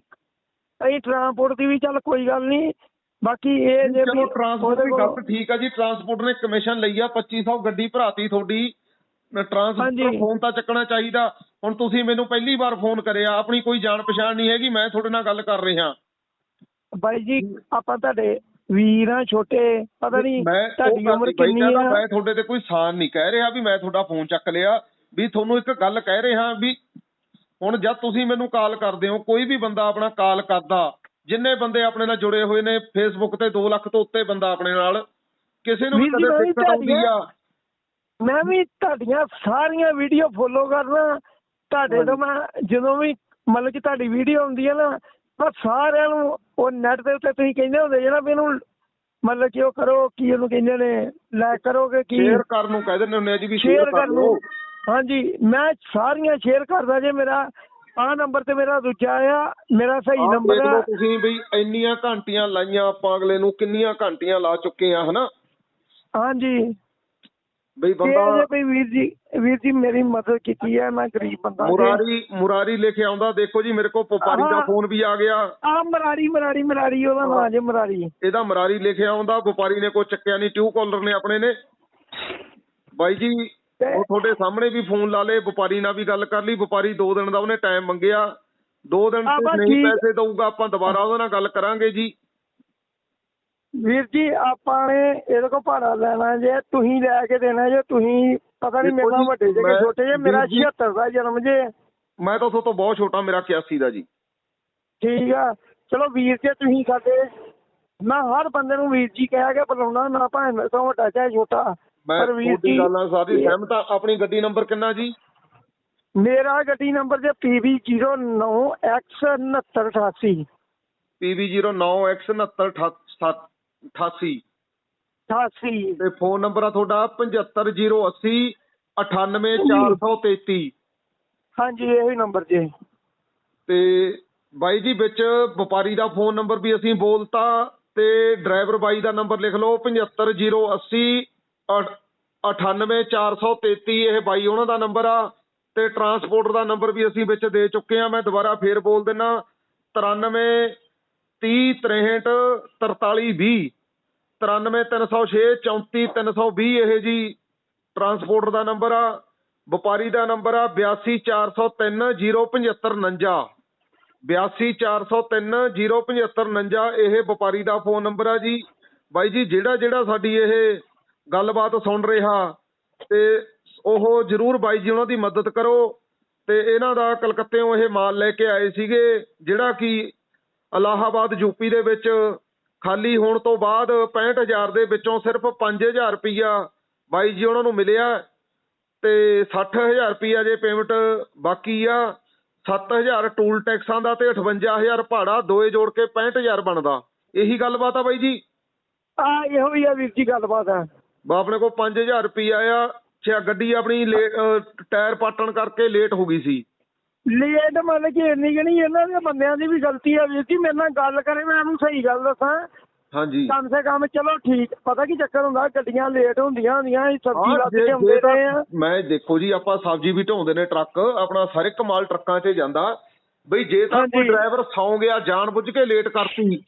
[SPEAKER 1] ਅਸੀਂ ਟਰਾਂਸਪੋਰਟ ਦੀ ਵੀ ਚੱਲ ਕੋਈ ਗੱਲ ਨਹੀਂ। ਬਾਕੀ ਇਹ ਜੇ
[SPEAKER 2] ਚਲੋ ਟਰਾਂਸਪੋਰਟ ਦੀ ਗੱਲ ਠੀਕ ਆ ਜੀ। ਟਰਾਂਸਪੋਰਟ ਨੇ ਕਮਿਸ਼ਨ ਲਈ ਆ 2500 ਗੱਡੀ ਭਰਾਤੀ ਤੁਹਾਡੀ। ਟਰਾਂਸਪੋਰਟ
[SPEAKER 1] ਹਾਂਜੀ।
[SPEAKER 2] ਫੋਨ ਤਾਂ ਚੱਕਣਾ ਚਾਹੀਦਾ। ਹੁਣ ਤੁਸੀਂ ਮੈਨੂੰ ਪਹਿਲੀ ਵਾਰ ਫੋਨ ਕਰਿਆ ਆਪਣੀ ਕੋਈ ਜਾਣ ਪਛਾਣ ਨਹੀਂ ਹੈਗੀ ਮੈਂ ਤੁਹਾਡੇ ਨਾਲ ਗੱਲ ਕਰ ਰਿਹਾ।
[SPEAKER 1] ਬਾਈ ਜੀ ਆਪਾਂ ਤੁਹਾਡੇ ਵੀਰ ਆ ਛੋਟੇ ਪਤਾ ਨਹੀਂ ਤੁਹਾਡੀ ਉਮਰ ਕਿੰਨੀ ਆ?
[SPEAKER 2] ਮੈਂ ਤੁਹਾਡੇ ਤੇ ਕੋਈ ਸਾਨ ਨਹੀਂ ਕਹਿ ਰਿਹਾ ਵੀ ਮੈਂ ਤੁਹਾਡਾ ਫੋਨ ਚੱਕ ਲਿਆ ਵੀ ਤੁਹਾਨੂੰ ਇੱਕ ਗੱਲ ਕਹਿ ਰਿਹਾ ਵੀ ਹੁਣ ਜਦ ਤੁਸੀਂ ਮੈਨੂੰ ਕਾਲ ਕਰਦੇ ਹੋ ਕੋਈ ਵੀ ਬੰਦਾ ਆਪਣਾ ਕਾਲ ਕਰਦਾ ਜਿੰਨੇ ਬੰਦੇ ਆਪਣੇ ਨਾਲ ਜੁੜੇ ਹੋਏ ਨੇ ਫੇਸਬੁੱਕ ਤੇ 2 ਲੱਖ ਤੋਂ ਉੱਤੇ ਬੰਦਾ ਆਪਣੇ ਨਾਲ ਕਿਸੇ ਨੂੰ ਵੀ ਕਦੇ ਦਿੱਕਤ ਆਉਂਦੀ ਆ।
[SPEAKER 1] ਮੈਂ ਵੀ ਤੁਹਾਡੀਆਂ ਸਾਰੀਆਂ ਵੀਡੀਓ ਫੋਲੋ ਕਰਨਾ। ਤੁਹਾਡੇ ਤੋਂ ਮੈਂ ਜਦੋਂ ਵੀ ਮਤਲਬ ਕਿ ਤੁਹਾਡੀ ਵੀਡੀਓ ਆਉਂਦੀ ਹੈ ਨਾ ਮੈਂ ਸਾਰਿਆਂ ਨੂੰ ਉਹ ਨੈਟ ਦੇ ਉੱਤੇ ਤੁਸੀਂ ਕਹਿੰਦੇ ਹੁੰਦੇ ਜੇ ਨਾ ਵੀ ਇਹਨੂੰ ਮਤਲਬ ਕਿ ਉਹ ਕਰੋ ਕੀ ਉਹਨੂੰ ਕਹਿੰਦੇ ਨੇ ਲਾਇਕ ਕਰੋਗੇ ਕੀ?
[SPEAKER 2] ਸ਼ੇਅਰ ਕਰਨ ਨੂੰ ਕਹਿ ਦਿੰਦੇ ਹੁੰਦੇ ਆ ਜੀ ਵੀ
[SPEAKER 1] ਸ਼ੇਅਰ
[SPEAKER 2] ਕਰ ਲਓ।
[SPEAKER 1] ਹਾਂਜੀ ਮੈਂ ਸਾਰੀਆਂ ਸ਼ੇਅਰ ਕਰਦਾ ਜੇ ਮੇਰਾ ਆਹ ਨੰਬਰ ਤੇ ਮੇਰਾ ਦੂਜਾ ਆ ਮੇਰਾ ਸਹੀ ਨੰਬਰ ਆ।
[SPEAKER 2] ਤੁਸੀਂ ਵੀ ਇੰਨੀਆਂ ਘੰਟੀਆਂ ਲਾਈਆਂ ਆਪਾਂ ਅਗਲੇ ਨੂੰ ਕਿੰਨੀਆਂ ਘੰਟੀਆਂ ਲਾ ਚੁੱਕੇ ਆ ਹਨਾ?
[SPEAKER 1] ਹਾਂਜੀ।
[SPEAKER 2] ਬਈ ਬੰਦਾ
[SPEAKER 1] ਜੇ ਕੋਈ ਵੀਰ ਜੀ ਵੀਰ ਜੀ ਮੇਰੀ ਮਦਦ ਕੀਤੀ ਹੈ ਮੈਂ ਗਰੀਬ ਬੰਦਾ
[SPEAKER 2] ਮੁਰਾਰੀ ਮੁਰਾਰੀ ਲੈ ਕੇ ਆਉਂਦਾ ਦੇਖੋ ਜੀ ਮੇਰੇ ਕੋਲ ਵਪਾਰੀ ਦਾ। ਫੋਨ ਵੀ ਆ ਗਿਆ।
[SPEAKER 1] ਆ ਮਰਾਰੀ ਮਰਾਰੀ ਮਰਾਰੀ ਉਹਦਾ ਨਾਂ ਜੇ ਮਰਾਰੀ।
[SPEAKER 2] ਇਹਦਾ ਮਰਾਰੀ ਲਿਖਿਆ ਆਉਂਦਾ ਵਪਾਰੀ ਨੇ ਕੋਈ ਚੱਕਿਆ ਨਹੀਂ ਟਿਊ ਕਾਲਰ ਨੇ ਆਪਣੇ ਨੇ। ਬਾਈ ਜੀ ਉਹ ਤੁਹਾਡੇ ਸਾਹਮਣੇ ਵੀ ਫੋਨ ਲਾ ਲੇ ਵਪਾਰੀ ਨਾਲ ਵੀ ਗੱਲ ਕਰ ਲਈ ਵਪਾਰੀ 2 ਦਿਨ ਦਾ ਉਹਨੇ ਟਾਈਮ ਮੰਗਿਆ। 2 ਦਿਨ ਤੇ ਨਹੀਂ। ਪੈਸੇ ਦਊਗਾ ਆਪਾਂ ਦੁਬਾਰਾ ਉਹਦੇ ਨਾਲ ਗੱਲ ਕਰਾਂਗੇ ਜੀ।
[SPEAKER 1] ਵੀਰ ਜੀ ਆਪਾਂ ਨੇ ਇਹਦੇ ਕੋਲ ਭਾੜਾ ਲੈਣਾ ਜੇ ਤੁਸੀਂ ਲੈ ਕੇ ਦੇਣਾ ਜੇ ਤੁਸੀਂ ਪਤਾ ਨਹੀਂ ਮੇਰੇ ਨਾਲ ਵੱਡੇ ਜੇ ਕਿ ਛੋਟੇ ਜੇ ਮੇਰਾ
[SPEAKER 2] ਵੀਰ ਜੀ-
[SPEAKER 1] 76 ਦਾ ਜਨਮ ਜੇ।
[SPEAKER 2] ਮੈਂ ਤਾਂ ਤੁਹਾਡੇ ਤੋਂ ਬਹੁਤ ਛੋਟਾ ਮੇਰਾ 81 ਦਾ ਜੀ।
[SPEAKER 1] ਠੀਕ ਆ। ਚਲੋ ਵੀਰ ਜੀ ਤੁਸੀਂ ਸਾਡੇ ਮੈਂ ਹਰ ਬੰਦੇ ਨੂੰ ਵੀਰ ਜੀ ਕਹਿ ਕੇ ਬੁਲਾਉਣਾ ਨਾ ਭਾਵੇਂ ਮੇਰੇ ਤੋਂ ਵੱਡਾ ਚਾਹੇ ਛੋਟਾ। ਪਰ ਵੀਰ ਜੀ
[SPEAKER 2] ਗੱਲ ਨਾਲ ਸਾਰੀ ਸਹਿਮਤ ਹਾਂ। ਆਪਣੀ ਗੱਡੀ ਨੰਬਰ ਕਿੰਨਾ ਜੀ?
[SPEAKER 1] ਮੇਰਾ ਗੱਡੀ ਨੰਬਰ ਜੇ PB09X6988
[SPEAKER 2] PB09X6988
[SPEAKER 1] 88
[SPEAKER 2] ਤੇ ਫੋਨ ਨੰਬਰ ਆ ਤੁਹਾਡਾ 75080 98433
[SPEAKER 1] ਹਾਂਜੀ ਇਹੀ ਨੰਬਰ ਜੇ।
[SPEAKER 2] ਤੇ ਬਾਈ ਜੀ ਵਿੱਚ ਵਪਾਰੀ ਦਾ ਫੋਨ ਨੰਬਰ ਵੀ ਅਸੀਂ ਬੋਲਤਾ ਤੇ ਡਰਾਈਵਰ ਬਾਈ ਦਾ ਨੰਬਰ ਲਿਖ ਲਓ 75080 98433 ਇਹ ਬਾਈ ਉਹਨਾਂ ਦਾ ਨੰਬਰ ਆ। ਤੇ ਟਰਾਂਸਪੋਰਟ ਦਾ ਨੰਬਰ ਵੀ ਅਸੀਂ ਵਿੱਚ ਦੇ ਚੁੱਕੇ ਆ ਮੈਂ ਦੁਬਾਰਾ ਫੇਰ ਬੋਲ ਦਿੰਨਾ 93 30 63 43 20 93306 34320 ਇਹ ਜੀ ਟਰਾਂਸਪੋਰਟ ਦਾ ਨੰਬਰ ਆ, ਵਪਾਰੀ ਦਾ ਨੰਬਰ ਆ 82403 07549 82403 07549 ਇਹ ਵਪਾਰੀ ਦਾ ਫੋਨ ਨੰਬਰ ਆ ਜੀ। ਬਾਈ ਜੀ, ਜਿਹੜਾ ਜਿਹੜਾ ਸਾਡੀ ਇਹ ਗੱਲਬਾਤ ਸੁਣ ਰਿਹਾ, ਤੇ ਉਹ ਜਰੂਰ ਬਾਈ ਜੀ ਉਹਨਾਂ ਦੀ ਮਦਦ ਕਰੋ। ਤੇ ਇਹਨਾਂ ਦਾ ਕਲਕੱਤੇੋਂ ਇਹ ਮਾਲ ਲੈ ਕੇ ਆਏ ਸੀਗੇ, ਜਿਹੜਾ ਕਿ ਇਲਾਹਾਬਾਦ ਯੂਪੀ ਦੇ ਵਿੱਚ ਖਾਲੀ ਹੋਣ ਤੋਂ ਬਾਅਦ 65000 ਦੇ ਵਿੱਚੋਂ ਸਿਰਫ 5000 ਰੁਪਈਆ ਬਾਈ ਜੀ ਉਹਨਾਂ ਨੂੰ ਮਿਲਿਆ ਤੇ 60000 ਰੁਪਈਆ ਜੇ ਪੇਮੈਂਟ ਬਾਕੀ ਆ 7000 ਟੂਲ ਟੈਕਸਾਂ ਦਾ ਤੇ 58000 ਭਾੜਾ ਦੋਏ ਜੋੜ ਕੇ 65000 ਬਣਦਾ। ਇਹੀ ਗੱਲਬਾਤ ਆ ਬਾਈ ਜੀ?
[SPEAKER 1] ਆ ਇਹੋ ਹੀ ਆ ਵੀਰ ਜੀ ਗੱਲਬਾਤ ਆ।
[SPEAKER 2] ਬਾ ਆਪਣੇ ਕੋਲ 5000 ਰੁਪਈਆ ਆ ਛੇ ਗੱਡੀ ਆਪਣੀ ਟਾਇਰ ਪਾਟਣ ਕਰਕੇ ਲੇਟ ਹੋ ਗਈ ਸੀ।
[SPEAKER 1] ਲੇਟ ਮਤਲਬ ਕਿ ਇੰਨੀ ਕਿ ਨਹੀਂ ਇਹਨਾਂ ਦੇ ਬੰਦਿਆਂ ਦੀ ਵੀ ਗਲਤੀ ਆ ਵੀਰ ਜੀ ਮੇਰੇ ਨਾਲ ਗੱਲ ਕਰੇ ਮੈਂ ਉਹਨੂੰ ਸਹੀ ਗੱਲ ਦੱਸਾਂ।
[SPEAKER 2] ਹਾਂਜੀ।
[SPEAKER 1] ਕਮ ਸੇ ਕਮ ਚਲੋ ਠੀਕ ਪਤਾ ਕੀ ਚੱਕਰ ਹੁੰਦਾ ਗੱਡੀਆਂ ਲੇਟ ਹੁੰਦੀਆਂ ਹੁੰਦੀਆਂ ਅਸੀਂ ਸਬਜ਼ੀ ਲੱਦ ਕੇ ਆਉਂਦੇ ਰਹੇ ਆ।
[SPEAKER 2] ਮੈਂ ਦੇਖੋ ਜੀ ਆਪਾਂ ਸਬਜ਼ੀ ਵੀ ਢੋਂਦੇ ਨੇ ਟਰੱਕ ਆਪਣਾ ਹਰ ਇੱਕ ਮਾਲ ਟਰੱਕਾਂ 'ਚ ਜਾਂਦਾ। ਬਈ ਜੇ ਤਾਂ ਕੋਈ। ਡਰਾਈਵਰ ਸੌਂ ਗਿਆ ਜਾਣ ਬੁੱਝ ਕੇ ਲੇਟ ਕਰਤੀ।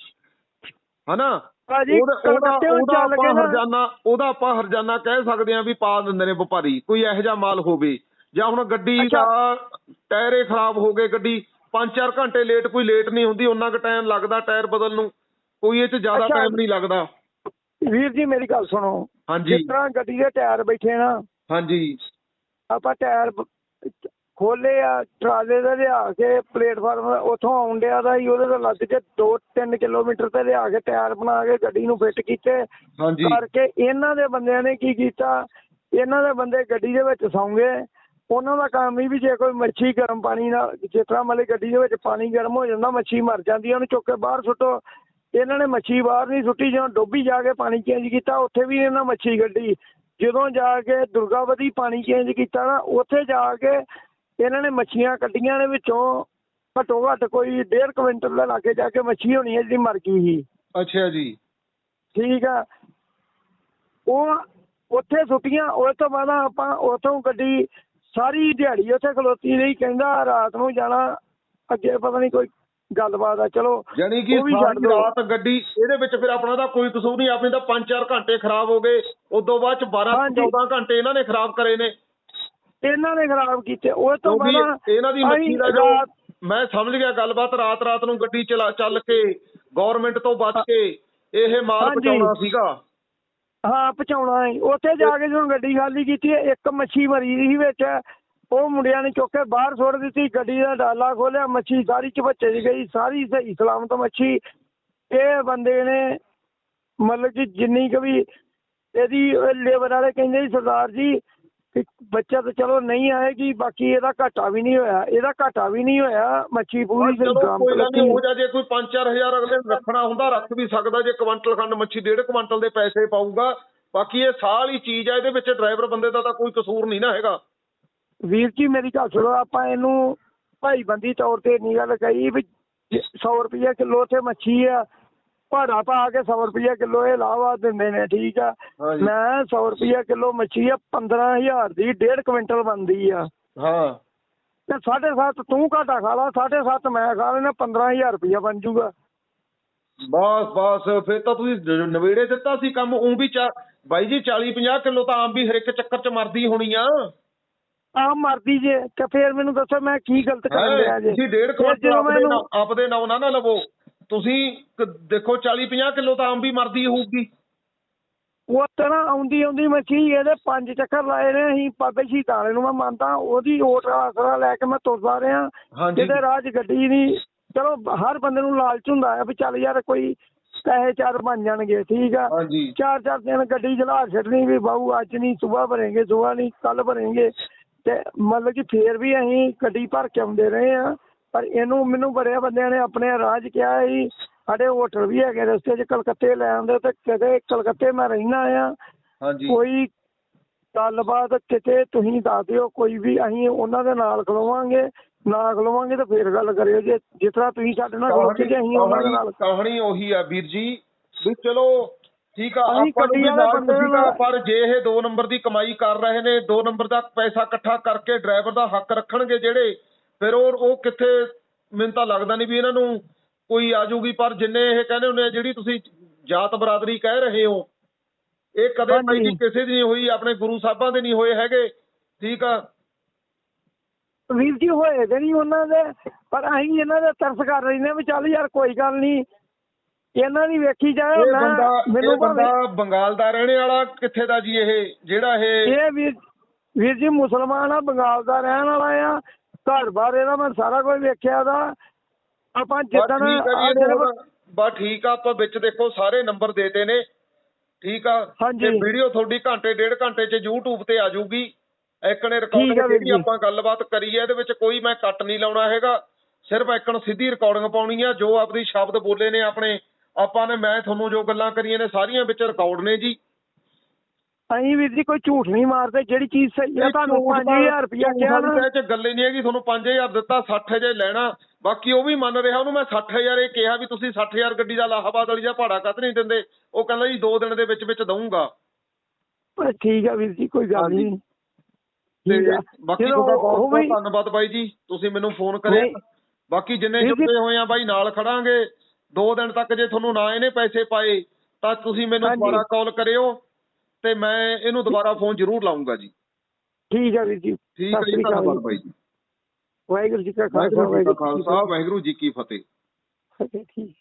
[SPEAKER 2] ਹਨਾ? ਉਹਦਾ ਆਪਾਂ ਹਰਜਾਨਾ ਉਹਦਾ ਆਪਾਂ ਹਰਜਾਨਾ ਕਹਿ ਸਕਦੇ ਆ ਵੀ ਪਾ ਦਿੰਦੇ ਨੇ ਵਪਾਰੀ ਕੋਈ ਇਹੋ ਜਿਹਾ ਮਾਲ ਹੋਵੇ। ਜਾਂ ਹੁਣ ਗੱਡੀ। ਦਾ ਟਾਇਰੇ ਖਰਾਬ ਹੋ ਗਏ ਗੱਡੀ 5-4 ਘੰਟੇ ਲੇਟ ਕੋਈ ਲੇਟ ਨਹੀਂ ਹੁੰਦੀ ਉਹਨਾਂ ਕੁ ਟਾਈਮ ਲੱਗਦਾ ਟਾਇਰ ਬਦਲ ਨੂੰ। ਕੋਈ ਇਹ 'ਚ ਜ਼ਿਆਦਾ। ਟਾਈਮ ਨਹੀਂ ਲੱਗਦਾ।
[SPEAKER 1] ਵੀਰ ਜੀ ਮੇਰੀ ਗੱਲ ਸੁਣੋ।
[SPEAKER 2] ਹਾਂਜੀ।
[SPEAKER 1] ਜਿਸ ਤਰ੍ਹਾਂ ਗੱਡੀ ਦੇ ਟਾਇਰ ਬੈਠੇ ਨਾ
[SPEAKER 2] ਹਾਂਜੀ।
[SPEAKER 1] ਆਪਾਂ ਟਾਇਰ ਖੋਲੇ ਆ ਟਰਾਲੇ ਦੇ ਲਿਆ ਕੇ ਪਲੇਟਫਾਰਮ ਉੱਥੋਂ ਆਉਣ ਡਿਆ ਦਾ ਹੀ ਉਹਦੇ ਤੋਂ ਲੱਦ ਕੇ 2-3 ਕਿਲੋਮੀਟਰ ਤੇ ਲਿਆ ਕੇ ਟਾਇਰ ਬਣਾ ਕੇ ਗੱਡੀ ਨੂੰ ਫਿੱਟ ਕੀਤੇ।
[SPEAKER 2] ਹਾਂਜੀ।
[SPEAKER 1] ਕਰਕੇ ਇਹਨਾਂ ਦੇ ਬੰਦਿਆਂ ਨੇ ਕੀ ਕੀਤਾ? ਇਹਨਾਂ ਦੇ ਬੰਦੇ ਗੱਡੀ ਦੇ ਵਿੱਚ ਸੌਂਗੇ ਉਹਨਾਂ ਦਾ ਕੰਮ ਹੀ ਵੀ ਜੇ ਕੋਈ ਮੱਛੀ ਗਰਮ ਪਾਣੀ ਨਾਲ ਜਿਸ ਤਰ੍ਹਾਂ ਮਤਲਬ ਗੱਡੀ ਦੇ ਵਿੱਚ ਪਾਣੀ ਗਰਮ ਹੋ ਜਾਂਦਾ ਮੱਛੀ ਮਰ ਜਾਂਦੀ ਉਹਨੂੰ ਚੁੱਕ ਕੇ ਬਾਹਰ ਸੁੱਟੋ। ਇਹਨਾਂ ਨੇ ਮੱਛੀ ਬਾਹਰ ਨਹੀਂ ਸੁੱਟੀ ਜਦੋਂ ਡੋਬੀ ਜਾ ਕੇ ਪਾਣੀ ਚੇਂਜ ਕੀਤਾ ਉੱਥੇ ਵੀ ਇਹਨਾਂ ਮੱਛੀ ਗੱਡੀ। ਜਦੋਂ ਜਾ ਕੇ ਦੁਰਗਾਵਤੀ ਪਾਣੀ ਚੇਂਜ ਕੀਤਾ ਨਾ ਉੱਥੇ ਜਾ ਕੇ ਇਹਨਾਂ ਨੇ ਮੱਛੀਆਂ ਕੱਢੀਆਂ ਨੇ ਵਿੱਚੋਂ ਘੱਟੋ ਘੱਟ ਕੋਈ 1.5 ਕੁਇੰਟਲ ਦੇ ਲਾਗੇ ਜਾ ਕੇ ਮੱਛੀ ਹੋਣੀ ਹੈ ਜਿਹੜੀ ਮਰ ਗਈ ਸੀ।
[SPEAKER 2] ਅੱਛਾ ਜੀ।
[SPEAKER 1] ਠੀਕ ਆ। ਉਹ ਉੱਥੇ ਸੁੱਟੀਆਂ ਉਸ ਤੋਂ ਬਾਅਦ ਆਪਾਂ ਉੱਥੋਂ ਗੱਡੀ ਸਾਰੀ ਦਿਹਾੜੀ ਉੱਥੇ ਖਲੋਤੀ ਰਹੀ ਕਹਿੰਦਾ ਰਾਤ ਨੂੰ ਜਾਣਾ ਅੱਗੇ ਪਤਾ ਨਹੀਂ ਕੋਈ ਗੱਲਬਾਤ ਆ ਚਲੋ
[SPEAKER 2] ਯਾਨੀ ਕਿ
[SPEAKER 1] ਉਹ ਵੀ ਛੱਡ
[SPEAKER 2] ਸਾਰੀ
[SPEAKER 1] ਦਿਓ।
[SPEAKER 2] ਰਾਤ ਗੱਡੀ ਇਹਦੇ ਵਿੱਚ ਫਿਰ ਆਪਣਾ ਦਾ ਕੋਈ ਕਸੂਰ ਨਹੀਂ ਆਪਣੀ ਤਾਂ 5-4 ਘੰਟੇ ਖਰਾਬ ਹੋ ਗਏ ਉਦੋਂ ਬਾਅਦ ਚ 12
[SPEAKER 1] ਹਾਂਜੀ।
[SPEAKER 2] 14 ਘੰਟੇ ਇਹਨਾਂ ਨੇ ਖਰਾਬ ਕਰੇ ਨੇ
[SPEAKER 1] ਇਹਨਾਂ ਨੇ ਖਰਾਬ ਕੀਤੇ ਉਸ ਤੋਂ
[SPEAKER 2] ਕਿਉਂਕਿ
[SPEAKER 1] ਬਾਅਦ
[SPEAKER 2] ਇਹਨਾਂ ਦੀ
[SPEAKER 1] ਅਸੀਂ
[SPEAKER 2] ਮੱਛੀ ਦਾ ਜੋ
[SPEAKER 1] ਰਾਤ-
[SPEAKER 2] ਮੈਂ ਸਮਝ ਗਿਆ ਗੱਲਬਾਤ ਰਾਤ ਰਾਤ ਨੂੰ ਗੱਡੀ ਚਲਾ ਚੱਲ ਕੇ ਗਵਰਨਮੈਂਟ ਤੋਂ ਬਚ ਕੇ ਇਹ ਮਾਲ
[SPEAKER 1] ਹਾਂਜੀ।
[SPEAKER 2] ਪਹੁੰਚਾਉਣਾ ਸੀਗਾ
[SPEAKER 1] ਹਾਂ, ਪਹੁੰਚਾਉਣਾ ਹੈ ਉੱਥੇ ਜਾ ਕੇ ਜਦੋਂ ਗੱਡੀ ਖਾਲੀ ਕੀਤੀ, ਇੱਕ ਮੱਛੀ ਮਰੀ ਸੀ ਵਿੱਚ। ਉਹ ਮੁੰਡਿਆਂ ਨੇ ਚੁੱਕ ਕੇ ਬਾਹਰ ਸੁੱਟ ਦਿੱਤੀ। ਗੱਡੀ ਦਾ ਡਾਲਾ ਖੋਲਿਆ ਮੱਛੀ ਸਾਰੀ ਝਪੱਚੇ ਦੀ ਗਈ। ਸਾਰੀ ਸਹੀ ਸਲਾਮਤ ਮੱਛੀ। ਇਹ ਬੰਦੇ ਨੇ ਮਤਲਬ ਕਿ ਜਿੰਨੀ ਕੁ ਵੀ ਇਹਦੀ ਲੇਬਰ ਵਾਲੇ ਕਹਿੰਦੇ ਸੀ, ਸਰਦਾਰ ਜੀ ਬੱਚਾ ਤਾਂ ਚਲੋ ਨਹੀਂ ਆਏਗੀ ਬਾਕੀ ਇਹਦਾ ਘਾਟਾ ਵੀ ਨਹੀਂ ਹੋਇਆ। ਇਹਦਾ ਘਾਟਾ ਵੀ ਨਹੀਂ ਹੋਇਆ ਮੱਛੀ ਪੂਰੀ
[SPEAKER 2] ਚਲੋ
[SPEAKER 1] ਗ੍ਰਾਮ
[SPEAKER 2] ਕੋਈ ਗੱਲ ਨਹੀਂ ਹੋ ਜਾ ਜੇ ਕੋਈ 5-4000 ਅਗਲੇ ਨੂੰ ਰੱਖਣਾ ਹੁੰਦਾ ਰੱਖ ਵੀ ਸਕਦਾ ਜੇ ਕੁਆਂਟਲ ਖੰਡ ਮੱਛੀ ਡੇਢ ਕੁਆਂਟਲ ਦੇ ਪੈਸੇ ਪਾਊਗਾ। ਬਾਕੀ ਇਹ ਸਾਲ ਹੀ ਚੀਜ਼ ਆ ਇਹਦੇ ਵਿੱਚ ਡਰਾਈਵਰ ਬੰਦੇ ਦਾ ਤਾਂ ਕੋਈ ਕਸੂਰ ਨਹੀਂ ਨਾ ਹੈਗਾ।
[SPEAKER 1] ਵੀਰ ਜੀ ਮੇਰੀ ਗੱਲ ਸੁਣੋ ਆਪਾਂ ਇਹਨੂੰ ਭਾਈਬੰਦੀ ਤੌਰ ਤੇ ਨਹੀਂ ਗੱਲ ਕਹੀ ਵੀ 100 ਰੁਪਏ ਕਿਲੋ ਤੇ ਮੱਛੀ ਆ ਭਾੜਾ ਪਾ ਕੇ 100 ਰੁਪਏ ਕਿਲੋ ਇਹ ਲਾਵਾ ਦਿੰਦੇ ਨੇ ਠੀਕ ਆ। ਮੈਂ 100 ਰੁਪਏ ਕਿਲੋ ਮੱਛੀ ਆ 15000 ਦੀ 1.5 ਕੁਇੰਟਲ ਬਣਦੀ ਆ।
[SPEAKER 2] ਹਾਂ।
[SPEAKER 1] ਤੇ 7.5 ਤੂੰ ਘਾਟਾ ਖਾ ਲਾ 7.5 ਮੈਂ ਖਾ ਲੈਣਾ 15000 ਰੁਪਏ ਬਣ ਜੂਗਾ।
[SPEAKER 2] ਬਸ ਬਸ ਫਿਰ ਤਾਂ ਤੁਸੀਂ ਨਵੇੜੇ ਦਿੱਤਾ ਸੀ ਕੰਮ ਉਹ ਵੀ ਚਾ ਬਾਈ ਜੀ 40 50 ਕਿਲੋ ਤਾਂ ਆਮ ਵੀ ਹਰ ਇੱਕ ਚੱਕਰ 'ਚ ਮਰਦੀ ਹੋਣੀ ਆ।
[SPEAKER 1] ਆ ਮਰਦੀ ਜੇ ਤੇ ਫੇਰ ਮੈਨੂੰ ਦੱਸੋ ਮੈਂ ਕੀ ਗਲਤ ਕਰਨ
[SPEAKER 2] ਹੈਂ?
[SPEAKER 1] ਲਿਆ ਜੇ?
[SPEAKER 2] ਤੁਸੀਂ ਡੇਢ
[SPEAKER 1] ਫਿਰ
[SPEAKER 2] ਕੁਆਂਟਲ
[SPEAKER 1] ਜਦੋਂ
[SPEAKER 2] ਆਪਦੇ
[SPEAKER 1] ਮੈਨੂੰ-
[SPEAKER 2] ਨਾਂ ਆਪਦੇ ਨਾਂ ਨਾ ਨਾ ਲਵੋ। ਤੁਸੀਂ ਦੇਖੋ 40 50 ਕਿਲੋ ਤਾਂ ਆਮ ਵੀ ਮਰਦੀ ਹੋਊਗੀ।
[SPEAKER 1] ਉਹ ਤਰ੍ਹਾਂ ਆਉਂਦੀ ਆਉਂਦੀ ਮੱਛੀ ਇਹਦੇ ਪੰਜ ਚੱਕਰ ਲਾਏ ਨੇ ਅਸੀਂ ਬਾਬੇ ਵਾਲੇ ਨੂੰ ਮੈਂ ਮੰਨਦਾ ਉਹਦੀ ਓਟ ਆਸਰਾ ਲੈ ਕੇ ਮੈਂ ਤੁਰਦਾ ਰਿਹਾ। ਜਿਹਦੇ ਰਾਜ ਗੱਡੀ ਨਹੀਂ ਚਲੋ ਹਰ ਬੰਦੇ ਨੂੰ ਲਾਲਚ ਹੁੰਦਾ ਹੈ ਵੀ ਚੱਲ ਯਾਰ ਕੋਈ ਪੈਸੇ ਚਾਰ ਬਣ ਜਾਣਗੇ ਠੀਕ ਆ। ਚਾਰ ਚਾਰ ਦਿਨ ਗੱਡੀ ਚਲਾ ਛੱਡਣੀ ਵੀ ਬਾਹੂ ਅੱਜ ਨਹੀਂ ਸਵੇਰ ਭਰੇਂਗੇ ਸਵੇਰ ਨਹੀਂ ਕੱਲ ਭਰੇਂਗੇ। ਤੇ ਮਤਲਬ ਕਿ ਫੇਰ ਵੀ ਅਸੀਂ ਗੱਡੀ ਭਰ ਕੇ ਆਉਂਦੇ ਰਹੇ ਆ ਪਰ ਇਹਨੂੰ ਮੈਨੂੰ ਬੜੇ ਬੰਦਿਆਂ ਨੇ ਆਪਣੇ ਰਾਜ ਕਿਹਾ ਸੀ ਸਾਡੇ ਹੋਟਲ ਵੀ ਹੈਗੇ ਰਸਤੇ 'ਚ ਕਲਕੱਤੇ ਲੈ ਆਉਂਦੇ ਤੇ ਕਦੇ ਕਲਕੱਤੇ ਮੈਂ ਰਹਿਣਾ ਆ
[SPEAKER 2] ਹਾਂਜੀ।
[SPEAKER 1] ਕੋਈ ਗੱਲਬਾਤ ਕਿਤੇ ਤੁਸੀਂ ਦੱਸ ਦਿਓ ਕੋਈ ਵੀ ਅਸੀਂ ਉਹਨਾਂ ਦੇ ਨਾਲ ਖਲੋਵਾਂਗੇ ਨਾ ਖਲੋਵਾਂਗੇ ਤਾਂ ਫੇਰ ਗੱਲ ਕਰਿਓ ਜੇ ਜਿਸ ਤਰ੍ਹਾਂ ਤੁਸੀਂ ਸਾਡੇ ਨਾਲ ਖਲੋਤੇ ਜੇ ਅਸੀਂ ਉਹਨਾਂ ਦੇ ਨਾਲ
[SPEAKER 2] ਕਹਾਣੀ ਉਹੀ ਆ ਵੀਰ ਜੀ। ਵੀ ਚਲੋ ਠੀਕ ਆ ਆਪਾਂ ਨੂੰ ਨਾਲ। ਪਰ ਜੇ ਇਹ ਦੋ ਨੰਬਰ ਦੀ ਕਮਾਈ ਕਰ ਰਹੇ ਨੇ ਦੋ ਨੰਬਰ ਦਾ ਪੈਸਾ ਇਕੱਠਾ ਕਰਕੇ ਡਰਾਈਵਰ ਦਾ ਹੱਕ ਰੱਖਣਗੇ ਜਿਹੜੇ ਫਿਰ ਉਹ ਉਹ ਕਿੱਥੇ ਮੈਨੂੰ ਤਾਂ ਲੱਗਦਾ ਨਹੀਂ ਵੀ ਇਹਨਾਂ ਨੂੰ ਕੋਈ ਆ ਜਾਊਗੀ ਪਰ ਜਿੰਨੇ ਇਹ ਕਹਿੰਦੇ ਹੁੰਦੇ ਆ ਜਿਹੜੀ ਤੁਸੀਂ ਜਾਤ ਬਰਾਦਰੀ ਕਹਿ ਰਹੇ ਹੋ ਇਹ ਕਦੇ। ਪਹਿਲੀ ਕਿਸੇ ਦੀ ਨਹੀਂ ਹੋਈ ਆਪਣੇ ਗੁਰੂ ਸਾਹਿਬਾਂ ਦੇ ਨਹੀਂ ਹੋਏ ਹੈਗੇ ਠੀਕ ਆ
[SPEAKER 1] ਵੀਰ ਜੀ ਹੋਏ ਤੇ ਨਹੀਂ ਉਹਨਾਂ ਦੇ ਪਰ ਅਸੀਂ ਇਹਨਾਂ ਦੇ ਤਰਸ ਕਰ ਰਹੇ ਨੇ ਵੀ ਚੱਲ ਯਾਰ ਕੋਈ ਗੱਲ ਨਹੀਂ ਇਹਨਾਂ ਦੀ ਵੇਖੀ ਜਾਏ
[SPEAKER 2] ਇਹ ਬੰਦਾ
[SPEAKER 1] ਮੈਨੂੰ
[SPEAKER 2] ਬੰਦਾ ਬੰਗਾਲ ਦਾ ਰਹਿਣੇ ਵਾਲਾ ਕਿੱਥੇ ਦਾ ਜੀ ਇਹ ਜਿਹੜਾ ਇਹ
[SPEAKER 1] ਇਹ ਵੀਰ ਜੀ ਮੁਸਲਮਾਨ ਆ ਬੰਗਾਲ ਦਾ ਰਹਿਣ ਵਾਲਾ ਆ ਘਰ ਬਾਰ ਇਹਦਾ ਮੈਂ ਸਾਰਾ ਕੁਝ ਵੇਖਿਆ ਦਾ ਆਪਾਂ ਜਿੱਦਣ
[SPEAKER 2] ਬਸ ਠੀਕ ਆ ਆਪਾਂ ਵਿੱਚ ਦੇਖੋ ਸਾਰੇ ਨੰਬਰ ਦੇਤੇ ਨੇ। ਠੀਕ ਆ। ਤੇ ਵੀਡੀਓ ਤੁਹਾਡੀ ਘੰਟੇ ਡੇਢ ਘੰਟੇ ਚ YouTube ਤੇ ਆ ਜਾਊਗੀ। ਇੱਕ
[SPEAKER 1] ਆ
[SPEAKER 2] ਰਿਕਾਰਡਿੰਗ ਜਿਹੜੀ। ਆਪਾਂ ਗੱਲਬਾਤ ਕਰੀ ਹੈ ਇਹਦੇ ਵਿੱਚ ਕੋਈ ਮੈਂ ਕੱਟ ਨਹੀਂ ਲਾਉਣਾ ਹੈਗਾ। ਸਿਰਫ ਇੱਕਣ ਸਿੱਧੀ ਰਿਕਾਰਡਿੰਗ ਪਾਉਣੀ ਆ ਜੋ ਆਪਦੀ ਸ਼ਬਦ ਬੋਲੇ ਨੇ ਆਪਣੇ। ਆਪਾਂ ਨੇ ਮੈਂ ਤੁਹਾਨੂੰ ਜੋ ਗੱਲਾਂ ਕਰੀਆਂ ਨੇ ਸਾਰੀਆਂ ਵਿੱਚ ਰਿਕਾਰਡ ਨੇ ਜੀ।
[SPEAKER 1] ਅਸੀਂ ਵੀਰ ਜੀ ਕੋਈ ਝੂਠ ਨਹੀਂ ਮਾਰਦੇ ਜਿਹੜੀ ਚੀਜ਼ ਸਹੀ ਆ ਤੁਹਾਨੂੰ 5000 ਰੁਪਇਆ ਕਿਹਾ ਨਾ
[SPEAKER 2] ਇਹ ਚ ਗੱਲ ਹੀ ਨਹੀਂ ਹੈਗੀ ਤੁਹਾਨੂੰ 5000 ਦਿੱਤਾ 60000 ਲੈਣਾ ਬਾਕੀ ਉਹ ਵੀ ਮੰਨ ਰਿਹਾ ਉਹਨੂੰ ਮੈਂ 60000 ਇਹ ਕਿਹਾ ਵੀ ਤੁਸੀਂ 60000 ਗੱਡੀ ਦਾ ਲਾਹਾਬਾਦ ਵਾਲੀ ਦਾ ਭਾੜਾ ਕੱਤ ਨਹੀਂ ਦਿੰਦੇ ਉਹ ਕਹਿੰਦਾ ਜੀ 2 ਦਿਨ ਦੇ ਵਿੱਚ ਵਿੱਚ ਦਊਂਗਾ
[SPEAKER 1] ਪਰ ਠੀਕ ਆ ਵੀਰ ਜੀ ਕੋਈ ਗੱਲ। ਨਹੀਂ
[SPEAKER 2] ਤੇ। ਬਾਕੀ ਤੁਹਾਡਾ ਬਹੁਤ ਧੰਨਵਾਦ ਬਾਈ ਜੀ ਤੁਸੀਂ ਮੈਨੂੰ ਫੋਨ ਕਰਿਆ। ਬਾਕੀ ਜਿੰਨੇ
[SPEAKER 1] ਵੀਰ ਜੀ-
[SPEAKER 2] ਜੁੜੇ ਹੋਏ ਆ ਬਾਈ ਨਾਲ ਖੜਾਂਗੇ 2 ਦਿਨ ਤੱਕ ਜੇ ਤੁਹਾਨੂੰ ਨਾ ਇਹਨੇ ਪੈਸੇ ਪਾਏ ਤਾਂ ਤੁਸੀਂ ਮੈਨੂੰ। ਦੁਬਾਰਾ ਕਾਲ ਕਰਿਓ ਤੇ ਮੈਂ ਇਹਨੂੰ ਦੁਬਾਰਾ ਫੋਨ ਜ਼ਰੂਰ ਲਾਉਂਗਾ ਜੀ।
[SPEAKER 1] ਠੀਕ ਆ ਵੀਰ ਜੀ।
[SPEAKER 2] ਠੀਕ ਹੈ ਜੀ ਧੰਨਵਾਦ ਬਾਈ ਜੀ।
[SPEAKER 1] ਵਾਹਿਗੁਰੂ ਜੀ ਕਾ ਖਾਲਸਾ
[SPEAKER 2] ਵਾਹਿਗੁਰੂ ਜੀ ਕਾ
[SPEAKER 1] ਫਤਿਹ ਠੀਕ।